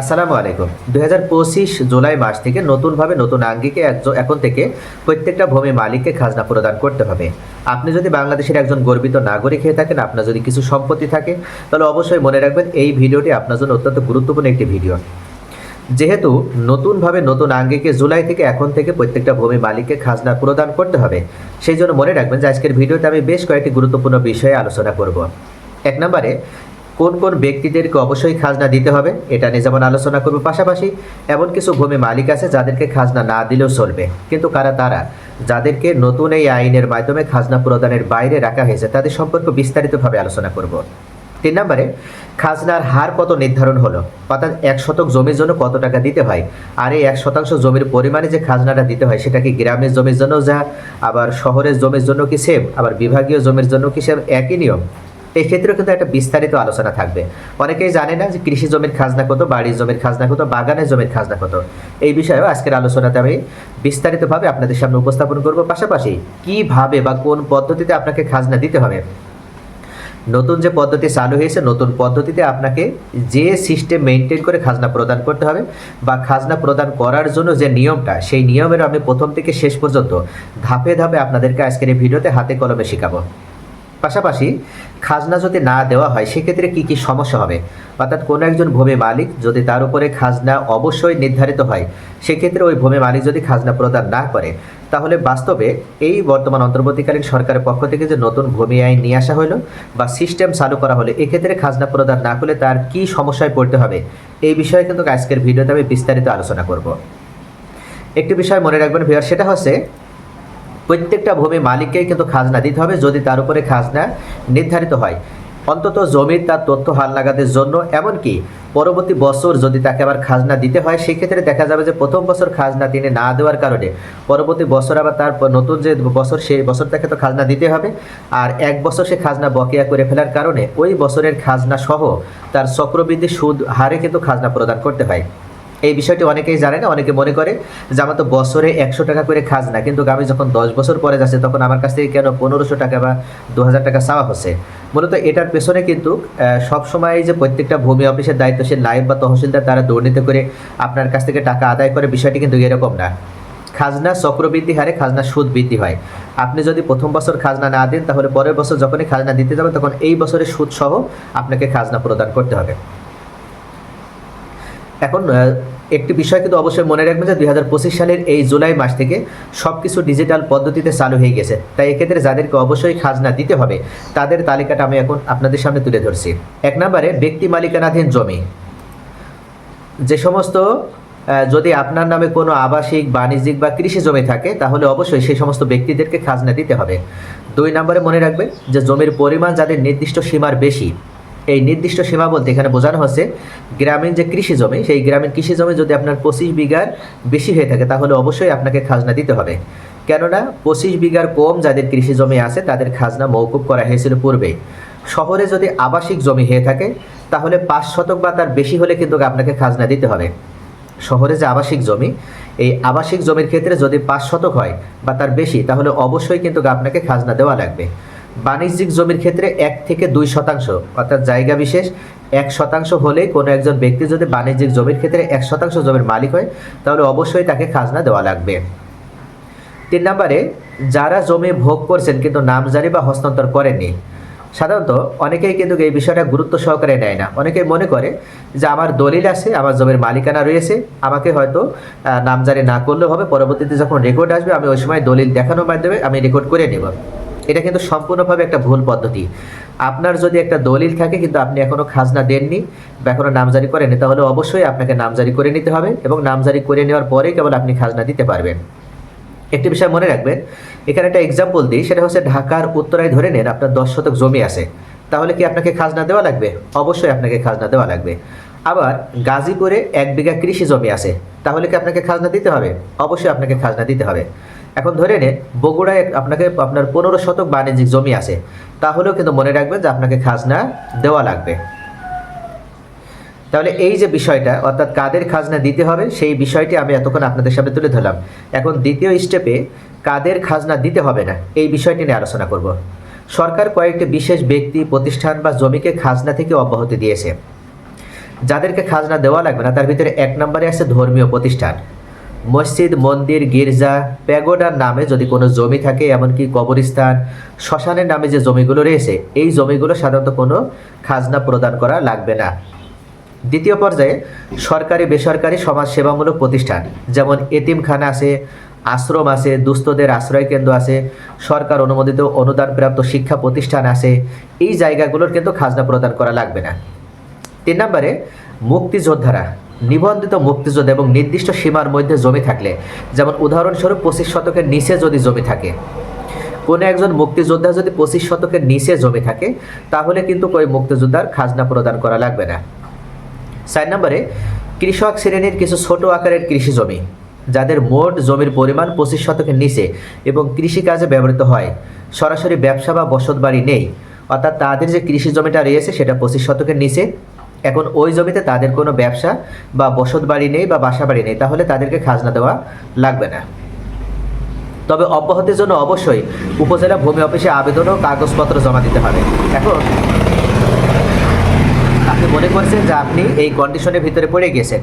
আসসালামু আলাইকুম। দুই হাজার পঁচিশ জুলাই মাস থেকে নতুনভাবে নতুন আঙ্গিকে একজ- এখন থেকে প্রত্যেকটা ভূমি মালিককে খাজনা প্রদান করতে হবে। আপনি যদি বাংলাদেশের একজন গর্বিত নাগরিক হয়ে থাকেন, আপনার যদি কিছু সম্পত্তি থাকে, তাহলে অবশ্যই মনে রাখবেন এই ভিডিওটি আপনার জন্য অত্যন্ত গুরুত্বপূর্ণ একটি ভিডিও। যেহেতু নতুনভাবে নতুন আঙ্গিকে জুলাই থেকে এখন থেকে প্রত্যেকটা ভূমি মালিককে খাজনা প্রদান করতে হবে, সেই জন্য মনে রাখবেন যে আজকের ভিডিওতে আমি বেশ কয়েকটি গুরুত্বপূর্ণ বিষয়ে আলোচনা করব। এক নম্বরে কোন কোন ব্যক্তিদেরকে অবশ্যই খাজনা দিতে হবে, এটা নিয়ে যেমন আলোচনা করব পাশাপাশি। এমন কিছু ভূমি মালিক আছে যাদেরকে খাজনা না দিলেও চলবে, কিন্তু কারা তারা? যাদেরকে নতুন এই আইনের মাধ্যমে খাজনা প্রদানের বাইরে রাখা হয়েছে, তাদের সম্পর্কে বিস্তারিতভাবে আলোচনা করব। তিন নম্বরে, খাজনার হার কত নির্ধারণ হলো? অর্থাৎ এক শতক জমির জন্য কত টাকা দিতে হয়? আর এই এক শতাংশ জমির পরিমাণে যে খাজনাটা দিতে হয়, সেটা কি গ্রামের জমির জন্য যা, আবার শহরের জমির জন্য কি সেম আবার বিভাগীয় জমির জন্য কি সেম একই নিয়ম? এই কিন্তু একটা বিস্তারিত আলোচনা থাকবে। অনেকেই জানে না যে কৃষি জমির খাজনা কত, বাড়ির জমির খাজনা কত, বাগানের জমির খাজনা কত। এই বিষয়েও আজকের আলোচনাতে আমি বিস্তারিতভাবে আপনাদের সামনে উপস্থাপন করব। পাশাপাশি কীভাবে বা কোন পদ্ধতিতে আপনাকে খাজনা দিতে হবে? নতুন যে পদ্ধতি চালু হয়েছে, নতুন পদ্ধতিতে আপনাকে যে সিস্টেম মেনটেন করে খাজনা প্রদান করতে হবে বা খাজনা প্রদান করার জন্য যে নিয়মটা, সেই নিয়মের আমি প্রথম থেকে শেষ পর্যন্ত ধাপে ধাপে আপনাদেরকে আজকের এই ভিডিওতে হাতে কলমে শেখাবো। পাশাপাশি খাজনা যদি না দেওয়া হয়, সেক্ষেত্রে কি কি সমস্যা হবে? অর্থাৎ কোনো একজন ভূমি মালিক যদি তার উপরে খাজনা অবশ্যই নির্ধারিত হয়, সেক্ষেত্রে ওই ভূমি মালিক যদি খাজনা প্রদান না করে, তাহলে বাস্তবে এই বর্তমান অন্তর্বর্তীকালীন সরকারের পক্ষ থেকে যে নতুন ভূমি আইন নিয়ে আসা হলো বা সিস্টেম চালু করা হলো, এক্ষেত্রে খাজনা প্রদান না করলে তার কি সমস্যায় পড়তে হবে? এই বিষয়ে কিন্তু আজকের ভিডিওতে আমি বিস্তারিত আলোচনা করব। একটি বিষয় মনে রাখবেন ভিউয়ার সেটা হচ্ছে প্রত্যেকটা ভূমি মালিককেই কিন্তু খাজনা দিতে হবে যদি তার উপরে খাজনা নির্ধারিত হয়। অন্তত জমির তার তথ্য হালনাগাদের জন্য, এমনকি পরবর্তী বছর যদি তাকে আবার খাজনা দিতে হয়, সেক্ষেত্রে দেখা যাবে যে প্রথম বছর খাজনা তিনি না দেওয়ার কারণে পরবর্তী বছর আবার তার নতুন যে বছর, সেই বছর তাকে তো খাজনা দিতে হবে। আর এক বছর সে খাজনা বকেয়া করে ফেলার কারণে ওই বছরের খাজনা সহ তার চক্রবৃদ্ধি সুদ হারে কিন্তু খাজনা প্রদান করতে হয়। এই বিষয়টি অনেকেই জানে না, অনেকে মনে করে যে আমার তো বছরে একশো টাকা করে খাজনা, কিন্তু আমি যখন দশ বছর পরে যাচ্ছে, তখন আমার কাছ থেকে কেন পনেরোশো টাকা বা দু হাজার টাকা চাওয়া হচ্ছে? মূলত এটার পেছনে কিন্তু সবসময় যে প্রত্যেকটা ভূমি অফিসের দায়িত্বশীল নায়েব বা তহসিলদার, তারা দুর্নীতি করে আপনার কাছ থেকে টাকা আদায় করে, বিষয়টি কিন্তু এরকম না। খাজনা চক্রবৃদ্ধি হারে খাজনা সুদ বৃদ্ধি হয়। আপনি যদি প্রথম বছর খাজনা না দেন, তাহলে পরের বছর যখনই খাজনা দিতে যাবেন, তখন এই বছরের সুদ সহ আপনাকে খাজনা প্রদান করতে হবে। এখন একটি বিষয় কিন্তু অবশ্যই মনে রাখবেন যে দুই হাজার পঁচিশ সালের এই জুলাই মাস থেকে সব কিছু ডিজিটাল পদ্ধতিতে চালু হয়ে গেছে। তাই এক্ষেত্রে যাদেরকে অবশ্যই খাজনা দিতে হবে, তাদের তালিকাটা আমি এখন আপনাদের সামনে তুলে ধরছি। এক নম্বরে, ব্যক্তি মালিকানাধীন জমি। যে সমস্ত যদি আপনার নামে কোনো আবাসিক, বাণিজ্যিক বা কৃষি জমি থাকে, তাহলে অবশ্যই সেই সমস্ত ব্যক্তিদেরকে খাজনা দিতে হবে। দুই নম্বরে মনে রাখবেন যে জমির পরিমাণ যাদের নির্দিষ্ট সীমার বেশি এই নির্দিষ্ট সীমা বলতে এখানে বোঝানো হচ্ছে গ্রামীণ যে কৃষি জমি, সেই গ্রামীণ কৃষি জমি যদি আপনার পঁচিশ বিঘার বেশি হয়ে থাকে, তাহলে অবশ্যই আপনাকে খাজনা দিতে হবে। কেননা, পঁচিশ বিঘার কম যাদের কৃষি জমি আছে, তাদের খাজনা মৌকুব করা হয়েছিল পূর্বেই শহরে যদি আবাসিক জমি হয়ে থাকে, তাহলে পাঁচ শতক বা তার বেশি হলে কিন্তু আপনাকে খাজনা দিতে হবে। শহরে যে আবাসিক জমি, এই আবাসিক জমির ক্ষেত্রে যদি পাঁচ শতক হয় বা তার বেশি, তাহলে অবশ্যই কিন্তু আপনাকে খাজনা দেওয়া লাগবে। বাণিজ্যিক জমির ক্ষেত্রে এক থেকে দুই শতাংশ, অর্থাৎ জায়গা বিশেষ, এক শতাংশ হলে কোনো একজন ব্যক্তি যদি বাণিজ্যিক জমির ক্ষেত্রে এক শতাংশ জমির মালিক হয়, তাহলে অবশ্যই তাকে খাজনা দেওয়া লাগবে। তিন নম্বরে, যারা জমি ভোগ করছেন কিন্তু নামজারি বা হস্তান্তর করেননি, সাধারণত অনেকেই কিন্তু এই বিষয়টা গুরুত্ব সহকারে নেয় না। অনেকে মনে করে যে আমার দলিল আছে, আমার জমির মালিকানা রয়েছে, আমাকে হয়তো নামজারি না করলেও হবে, পরবর্তীতে যখন রেকর্ড আসবে, আমি ওই সময় দলিল দেখানোর মাধ্যমে আমি রেকর্ড করে নেব। এটা কিন্তু সম্পূর্ণভাবে একটা ভুল পদ্ধতি। আপনার যদি একটা দলিল থাকে কিন্তু আপনি এখনও খাজনা দেননি বা এখনও নামজারি করেননি, তাহলে অবশ্যই আপনাকে নামজারি করে নিতে হবে এবং নামজারি করে নেওয়ার পরে কেবল আপনি খাজনা দিতে পারবেন। একটি বিষয় মনে রাখবেন, এখানে একটা এক্সাম্পল দিই, সেটা হচ্ছে ঢাকার উত্তরায় ধরে নেন আপনার দশ শতক জমি আছে। তাহলে কি আপনাকে খাজনা দেওয়া লাগবে? অবশ্যই আপনাকে খাজনা দেওয়া লাগবে। আবার গাজীপুরে এক বিঘা কৃষি জমি আছে, তাহলে কি আপনাকে খাজনা দিতে হবে? অবশ্যই আপনাকে খাজনা দিতে হবে। এখন ধরে নেন বগুড়ায় আপনাকে আপনার পনেরো শতক বাণিজ্যিক জমি আছে। তাহলেও কিন্তু মনে রাখবেন যে আপনাকে খাজনা দেওয়া লাগবে। তাহলে এই যে বিষয়টা, অর্থাৎ কাদের খাজনা দিতে হবে, সেই বিষয়টি আমি এতক্ষণ আপনাদের সামনে তুলে ধরলাম। এখন দ্বিতীয় স্টেপে কাদের খাজনা দিতে হবে না, এই বিষয়টি নিয়ে আলোচনা করব। সরকার কয়েকটি বিশেষ ব্যক্তি, প্রতিষ্ঠান বা জমিকে খাজনা থেকে অব্যাহতি দিয়েছে। যাদেরকে খাজনা দেওয়া লাগবে না, তার ভিতরে এক নম্বরে আছে ধর্মীয় প্রতিষ্ঠান। মসজিদ, মন্দির, গির্জা, প্যাগোডার নামে যদি কোনো জমি থাকে, এমনকি কবরস্থান, শ্মশানের নামে যে জমিগুলো রয়েছে, এই জমিগুলো সাধারণত কোনো খাজনা প্রদান করা লাগবে না। দ্বিতীয় পর্যায়ে, সরকারি, বেসরকারি সমাজ সেবামূলক প্রতিষ্ঠান, যেমন এতিমখানা আছে, আশ্রম আছে, দুস্থদের আশ্রয় কেন্দ্র আছে, সরকার অনুমোদিত অনুদানপ্রাপ্ত শিক্ষা প্রতিষ্ঠান আছে, এই জায়গাগুলোর কিন্তু খাজনা প্রদান করা লাগবে না। তিন নম্বরে, মুক্তিযোদ্ধারা। নিবন্ধিত মুক্তিযোদ্ধা এবং নির্দিষ্ট সীমার মধ্যে জমি থাকলে, যেমন উদাহরণস্বরূপ পঁচিশ শতকের নিচে যদি জমি থাকে। কোনো একজন মুক্তিযোদ্ধা যদি পঁচিশ শতকের নিচে জমি থাকে, তাহলে কিন্তু ওই মুক্তিযোদ্ধার খাজনা প্রদান করা লাগবে না। চার নম্বরে, কৃষক শ্রেণির কিছু ছোট আকারের কৃষি জমি, যাদের মোট জমির পরিমাণ পঁচিশ শতকের নিচে এবং কৃষিকাজে ব্যবহৃত হয়। সরাসরি ব্যবসা বা বসত বাড়ি নেই, অর্থাৎ তাদের যে কৃষি জমিটা রয়েছে সেটা পঁচিশ শতকের নিচে এখন ওই জমিতে তাদের কোনো ব্যবসা বা বসত বাড়ি নেই বা বাসা বাড়ি নেই, তাহলে তাদেরকে খাজনা দেওয়া লাগবে না। তবে অব্যাহতির জন্য অবশ্যই উপজেলা ভূমি অফিসে আবেদন ও কাগজপত্র জমা দিতে হবে। এখন আপনি মনে করছেন যে আপনি এই কন্ডিশনের ভিতরে পড়ে গেছেন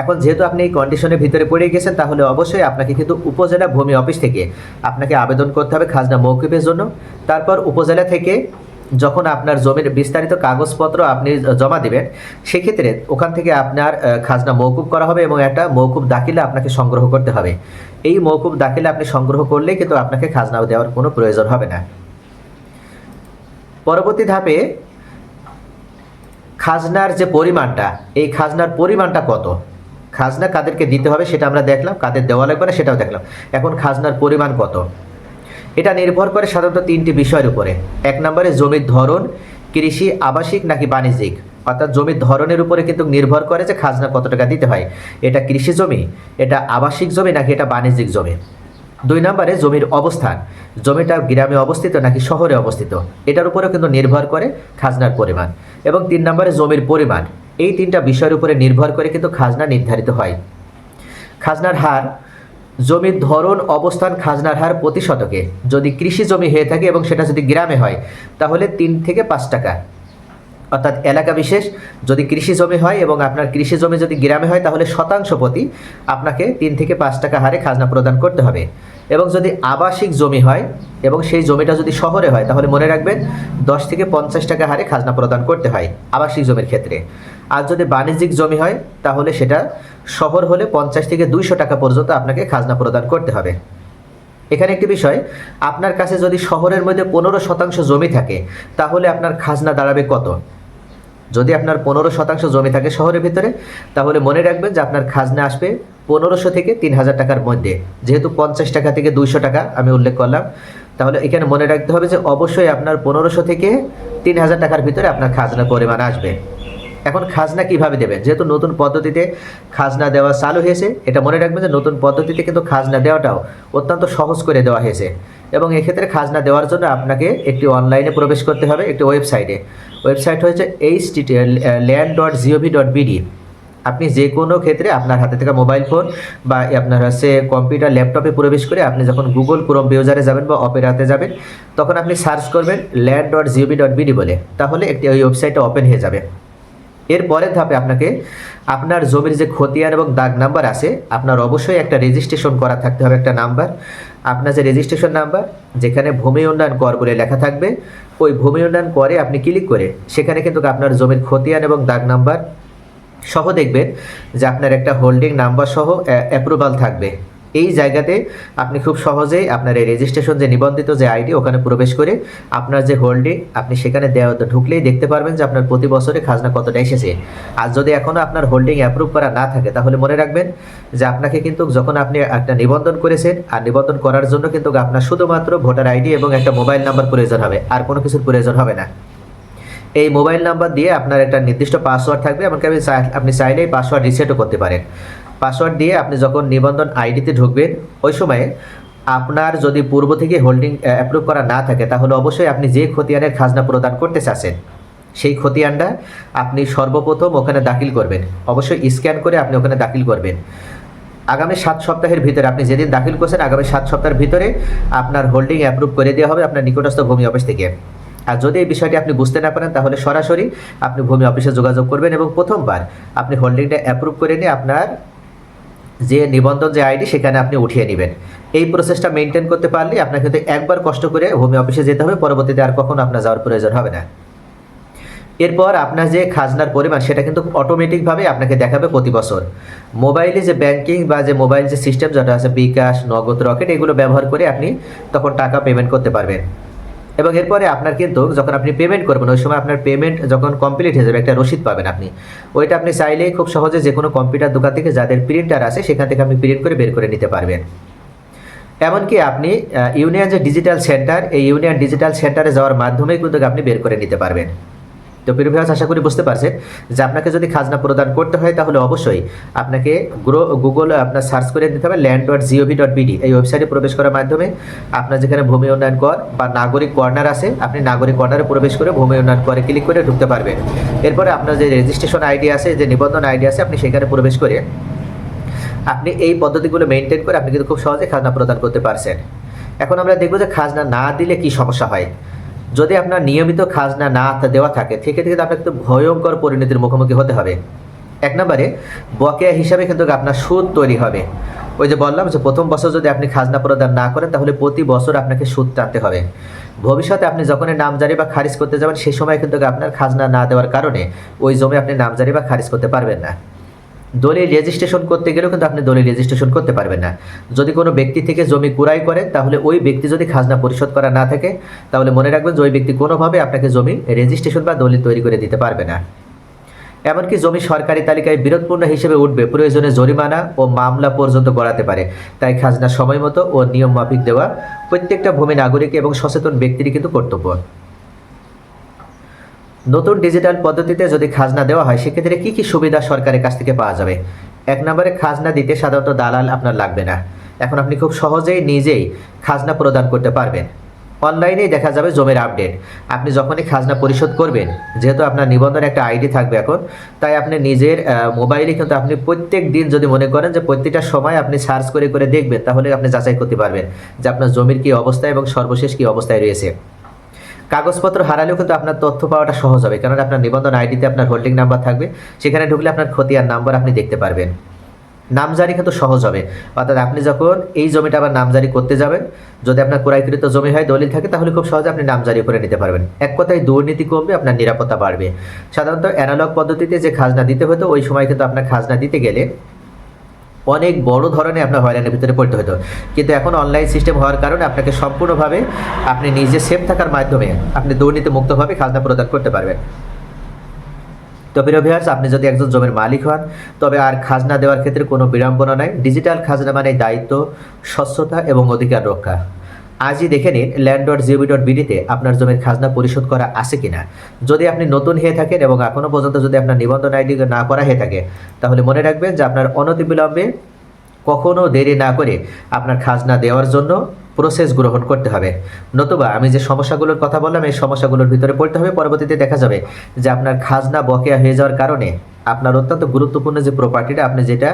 এখন যেহেতু আপনি এই কন্ডিশনের ভিতরে পড়ে গেছেন তাহলে অবশ্যই আপনাকে কিন্তু উপজেলা ভূমি অফিস থেকে আপনাকে আবেদন করতে হবে খাজনা মৌকুফের জন্য। তারপর উপজেলা থেকে যখন আপনার জমির বিস্তারিত কাগজপত্র আপনি জমা দিবেন, সেক্ষেত্রে ওখান থেকে আপনার খাজনা মৌকুব করা হবে এবং একটা মৌকুব দাখিলা আপনাকে সংগ্রহ করতে হবে। এই মৌকুব দাখিলা আপনি সংগ্রহ করলে কিন্তু আপনাকে খাজনা দেওয়ার কোনো প্রয়োজন হবে না। পরবর্তী ধাপে খাজনার যে পরিমাণটা, এই খাজনার পরিমাণটা কত? খাজনা কাদেরকে দিতে হবে সেটা আমরা দেখলাম, কাদের দেওয়া লাগবে না সেটাও দেখলাম। এখন খাজনার পরিমাণ কত? এটা নির্ভর করে সাধারণত তিনটি বিষয়ের উপরে। এক নম্বরে জমির ধরন, কৃষি, আবাসিক নাকি বাণিজ্যিক? অর্থাৎ জমির ধরনের উপরে কিন্তু নির্ভর করে যে খাজনা কত টাকা দিতে হয়। এটা কৃষি জমি, এটা আবাসিক জমি নাকি এটা বাণিজ্যিক জমি? দুই নম্বরে জমির অবস্থান, জমিটা গ্রামে অবস্থিত নাকি শহরে অবস্থিত? এটার উপরেও কিন্তু নির্ভর করে খাজনার পরিমাণ। এবং তিন নম্বরে জমির পরিমাণ, এই তিনটা বিষয়ের উপরে নির্ভর করে কিন্তু খাজনা নির্ধারিত হয়। খাজনার হার জমির ধরন, অবস্থান, খাজনার হার প্রতি শতকে। যদি কৃষি জমি হয়ে থাকে এবং সেটা যদি গ্রামে হয়, তাহলে তিন থেকে পাঁচ টাকা। অর্থাৎ এলাকা বিশেষ, যদি কৃষি জমি হয় এবং আপনার কৃষি জমি যদি গ্রামে হয়, তাহলে শতাংশ প্রতি আপনাকে তিন থেকে পাঁচ টাকা হারে খাজনা প্রদান করতে হবে। এবং যদি আবাসিক জমি হয় এবং সেই জমিটা যদি শহরে হয়, তাহলে মনে রাখবেন দশ থেকে পঞ্চাশ টাকা হারে খাজনা প্রদান করতে হয় আবাসিক জমির ক্ষেত্রে। আর যদি বাণিজ্যিক জমি হয়, তাহলে সেটা শহর হলে পঞ্চাশ থেকে দুইশো টাকা পর্যন্ত আপনাকে খাজনা প্রদান করতে হবে। এখানে একটি বিষয়, আপনার কাছে যদি শহরের মধ্যে পনেরো শতাংশ জমি থাকে, তাহলে আপনার খাজনা দাঁড়াবে কত? যদি আপনার পনেরো শতাংশ জমি থাকে শহরের ভিতরে, তাহলে মনে রাখবেন যে আপনার খাজনা আসবে পনেরোশো থেকে তিন হাজার টাকার মধ্যে। যেহেতু পঞ্চাশ টাকা থেকে দুইশো টাকা আমি উল্লেখ করলাম, তাহলে এখানে মনে রাখতে হবে যে অবশ্যই আপনার পনেরোশো থেকে তিন হাজার টাকার ভিতরে আপনার খাজনার পরিমাণ আসবে। এখন খাজনা কীভাবে দেবেন? যেহেতু নতুন পদ্ধতিতে খাজনা দেওয়া চালু হয়েছে, এটা মনে রাখবেন যে নতুন পদ্ধতিতে কিন্তু খাজনা দেওয়াটাও অত্যন্ত সহজ করে দেওয়া হয়েছে। এবং এক্ষেত্রে খাজনা দেওয়ার জন্য আপনাকে একটি অনলাইনে প্রবেশ করতে হবে, একটি ওয়েবসাইটে। ওয়েবসাইট হয়েছে H land dot G O V dot BD আপনি যে কোনো ক্ষেত্রে আপনার হাতে থাকা মোবাইল ফোন বা আপনার হচ্ছে কম্পিউটার ল্যাপটপে প্রবেশ করে আপনি যখন গুগল ক্রোম ব্রাউজারে যাবেন বা অপেরাতে যাবেন, তখন আপনি সার্চ করবেন land dot G O V dot BD বলে। তাহলে একটি ওই ওয়েবসাইটটা ওপেন হয়ে যাবে। এর পরের ধাপে আপনাকে আপনার জমির যে খতিয়ান এবং দাগ নাম্বার আছে, আপনার অবশ্যই একটা রেজিস্ট্রেশন করা থাকতে হবে একটা নাম্বার। আপনার যে রেজিস্ট্রেশন নাম্বার, যেখানে ভূমি উন্নয়ন কর বলে লেখা থাকবে, ওই ভূমি উন্নয়ন করে আপনি ক্লিক করে, সেখানে কিন্তু আপনার জমির খতিয়ান এবং দাগ নাম্বার সহ দেখবেন যে আপনার একটা হোল্ডিং নাম্বার সহ অ্যাপ্রুভাল থাকবে। এই জায়গাতে আপনি খুব সহজেই আপনার এই রেজিস্ট্রেশন যে নিবন্ধিত যে আইডি ওখানে প্রবেশ করে আপনার যে হোল্ডিং আপনি সেখানে দেওয়া ঢুকলেই দেখতে পারবেন যে আপনার প্রতি বছরে খাজনা কতটা এসেছে। আর যদি এখনও আপনার হোল্ডিং অ্যাপ্রুভ করা না থাকে, তাহলে মনে রাখবেন যে আপনাকে কিন্তু যখন আপনি একটা নিবন্ধন করেছেন, আর নিবন্ধন করার জন্য কিন্তু আপনার শুধুমাত্র ভোটার আইডি এবং একটা মোবাইল নাম্বার প্রয়োজন হবে, আর কোনো কিছুর প্রয়োজন হবে না। এই মোবাইল নাম্বার দিয়ে আপনার একটা নির্দিষ্ট পাসওয়ার্ড থাকবে, এমনকি আপনি আপনি চাইলেই পাসওয়ার্ড রিসেটও করতে পারেন। পাসওয়ার্ড দিয়ে আপনি যখন নিবন্ধন আইডিতে ঢুকবেন, ওই সময়ে আপনার যদি পূর্ব থেকে হোল্ডিং অ্যাপ্রুভ করা না থাকে, তাহলে অবশ্যই আপনি যে খতিয়ানের খাজনা প্রদান করতে চাচ্ছেন, সেই খতিয়ানটা আপনি সর্বপ্রথম ওখানে দাখিল করবেন। অবশ্যই স্ক্যান করে আপনি ওখানে দাখিল করবেন। আগামী সাত সপ্তাহের ভিতরে, আপনি যেদিন দাখিল করছেন, আগামী সাত সপ্তাহের ভিতরে আপনার হোল্ডিং অ্যাপ্রুভ করে দেওয়া হবে আপনার নিকটস্থ ভূমি অফিস থেকে। আর যদি এই বিষয়টি আপনি বুঝতে না পারেন, তাহলে সরাসরি আপনি ভূমি অফিসে যোগাযোগ করবেন এবং প্রথমবার আপনি হোল্ডিংটা অ্যাপ্রুভ করে নিয়ে আপনার যে নিবন্ধন, যে আইডি সেখানে আপনি উঠিয়ে নেবেন। এই প্রসেসটা মেনটেন করতে পারলে আপনাকে কিন্তু একবার কষ্ট করে ভূমি অফিসে যেতে হবে, পরবর্তীতে আর কখনো আপনার যাওয়ার প্রয়োজন হবে না। এরপর আপনার যে খাজনার পরিমাণ, সেটা কিন্তু অটোমেটিকভাবে আপনাকে দেখাবে প্রতি বছর। মোবাইলে যে ব্যাংকিং বা যে মোবাইল যে সিস্টেম যেটা আছে, বিকাশ, নগদ, রকেট, এগুলো ব্যবহার করে আপনি তখন টাকা পেমেন্ট করতে পারবেন। এবং এরপরে আপনার কিন্তু যখন আপনি পেমেন্ট করবেন, ওই সময় আপনার পেমেন্ট যখন কমপ্লিট হয়ে যাবে, একটা রসিদ পাবেন আপনি। ওইটা আপনি চাইলেই খুব সহজে যে কোনো কম্পিউটার দোকান থেকে যাদের প্রিন্টার আছে, সেখান থেকে আপনি প্রিন্ট করে বের করে নিতে পারবেন। এমনকি আপনি ইউনিয়ন যে ডিজিটাল সেন্টার এই ইউনিয়ন ডিজিটাল সেন্টারে যাওয়ার মাধ্যমেই কিন্তু আপনি বের করে নিতে পারবেন। তো প্রিয় ভিউয়ার্স আশা করি বুঝতে পারছেন যে আপনাকে যদি খাজনা প্রদান করতে হয়, তাহলে অবশ্যই আপনাকে গ্রো গুগল আপনার সার্চ করে দিতে হবে land dot G O V dot BD এই ওয়েবসাইটে প্রবেশ করার মাধ্যমে আপনার যেখানে ভূমি উন্নয়ন কর বা নাগরিক কর্নার আছে, আপনি নাগরিক কর্নারে প্রবেশ করে ভূমি উন্নয়ন করে ক্লিক করে ঢুকতে পারবেন। এরপরে আপনার যে রেজিস্ট্রেশন আইডি আছে, যে নিবন্ধন আইডি আছে, আপনি সেখানে প্রবেশ করে আপনি এই পদ্ধতিগুলো মেনটেন করে আপনি কিন্তু খুব সহজে খাজনা প্রদান করতে পারছেন। এখন আমরা দেখব যে খাজনা না দিলে কি সমস্যা হয়। যদি আপনার নিয়মিত খাজনা না দেওয়া থাকে, থেকে থেকে আপনাকে কিন্তু ভয়ঙ্কর পরিণতির মুখোমুখি হতে হবে। এক নম্বরে, বকেয়া হিসাবে কিন্তু আপনার সুদ তৈরি হবে। ওই যে বললাম যে প্রথম বছর যদি আপনি খাজনা প্রদান না করেন, তাহলে প্রতি বছর আপনাকে সুদ টানতে হবে। ভবিষ্যতে আপনি যখন নামজারি বা খারিজ করতে যাবেন সেই সময় কিন্তু আপনার খাজনা না দেওয়ার কারণে ওই জমি আপনি নামজারি বা খারিজ করতে পারবেন না। দলিল রেজিস্ট্রেশন করতে গেলেও কিন্তু আপনি দলিল রেজিস্ট্রেশন করতে পারবেন না। যদি কোনো ব্যক্তি থেকে জমি কুড়াই করেন তাহলে ওই ব্যক্তি যদি খাজনা পরিশোধ করা না থাকে, তাহলে মনে রাখবেন যে ওই ব্যক্তি কোনোভাবে আপনাকে জমি রেজিস্ট্রেশন বা দলিল তৈরি করে দিতে পারবে না। এমনকি জমি সরকারি তালিকায় বিরোধপূর্ণ হিসেবে উঠবে, প্রয়োজনে জরিমানা ও মামলা পর্যন্ত গড়াতে পারে। তাই খাজনা সময় মতো ও নিয়ম মাফিক দেওয়া প্রত্যেকটা ভূমি নাগরিক এবং সচেতন ব্যক্তিরই কিন্তু কর্তব্য। নতুন ডিজিটাল পদ্ধতিতে যদি খাজনা দেওয়া হয়, সেক্ষেত্রে কি কি সুবিধা সরকারের কাছ থেকে পাওয়া যাবে? এক নম্বরে, খাজনা দিতে সাধারণত দালাল আপনার লাগবে না। এখন আপনি খুব সহজেই নিজেই খাজনা প্রদান করতে পারবেন। অনলাইনেই দেখা যাবে জমির আপডেট। আপনি যখনই খাজনা পরিশোধ করবেন, যেহেতু আপনার নিবন্ধন একটা আইডি থাকবে এখন, তাই আপনি নিজের মোবাইলে কিন্তু আপনি প্রত্যেক দিন যদি মনে করেন যে প্রত্যেকটা সময় আপনি সার্চ করে করে দেখবেন, তাহলে আপনি যাচাই করতে পারবেন যে আপনার জমির কী অবস্থা এবং সর্বশেষ কী অবস্থায় রয়েছে। কাগজপত্র হারালেও কিন্তু আপনার তথ্য পাওয়াটা সহজ হবে কারণ আপনার নিবন্ধন আইডিতে আপনার হোল্ডিং নাম্বার থাকবে, সেখানে ঢুকলে আপনার খতিয়ান নাম্বার আপনি দেখতে পারবেন। নামজারি কিন্তু সহজ হবে, অর্থাৎ আপনি যখন এই জমিটা আবার নামজারি করতে যাবেন, যদি আপনার ক্রয়কৃত জমি হয়, দলিল থাকে, তাহলে খুব সহজে আপনি নামজারি করে নিতে পারবেন। এক কথায় দুর্নীতি কমবে, আপনার নিরাপত্তা বাড়বে। সাধারণত অ্যানালগ পদ্ধতিতে যে খাজনা দিতে হতো, ওই সময় কিন্তু আপনার খাজনা দিতে গেলে অনেক বড় ধরনের আপনার হয়রানির ভিতরে পড়তে হতো। কিন্তু এখন অনলাইন সিস্টেম হওয়ার কারণে আপনাকে সম্পূর্ণভাবে আপনি নিজে সেফ থাকার মাধ্যমে আপনি দুর্নীতি মুক্তভাবে খাজনা প্রদান করতে পারবেন। তবে ভিউয়ার্স আপনি যদি একজন জমির মালিক হন, তবে আর খাজনা দেওয়ার ক্ষেত্রে কোনো বিড়ম্বনা নাই। ডিজিটাল খাজনা মানে দায়িত্ব, স্বচ্ছতা এবং অধিকার রক্ষা। আজই দেখে নিন ল্যান্ড ডট জিওবি ডট বিডিতে আপনার জমির খাজনা পরিশোধ করা আছে কিনা। যদি আপনি নতুন হয়ে থাকেন এবং এখনও পর্যন্ত যদি আপনার নিবন্ধন আইডি না করা হয়ে থাকে, তাহলে মনে রাখবেন যে আপনার অনতিবিলম্বে কখনও দেরি না করে আপনার খাজনা দেওয়ার জন্য প্রসেস গ্রহণ করতে হবে। নতুবা আমি যে সমস্যাগুলোর কথা বললাম, এই সমস্যাগুলোর ভিতরে পড়তে হবে, পরবর্তীতে দেখা যাবে যে আপনার খাজনা বকেয়া হয়ে যাওয়ার কারণে আপনার অত্যন্ত গুরুত্বপূর্ণ যে প্রপার্টিটা আপনি যেটা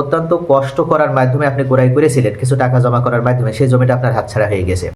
অত্যন্ত কষ্ট করার মাধ্যমে আপনি ক্রয় করেছিলেন, কিছু টাকা জমা করার মাধ্যমে, সেই জমিটা আপনার হাতছাড়া হয়ে গেছে।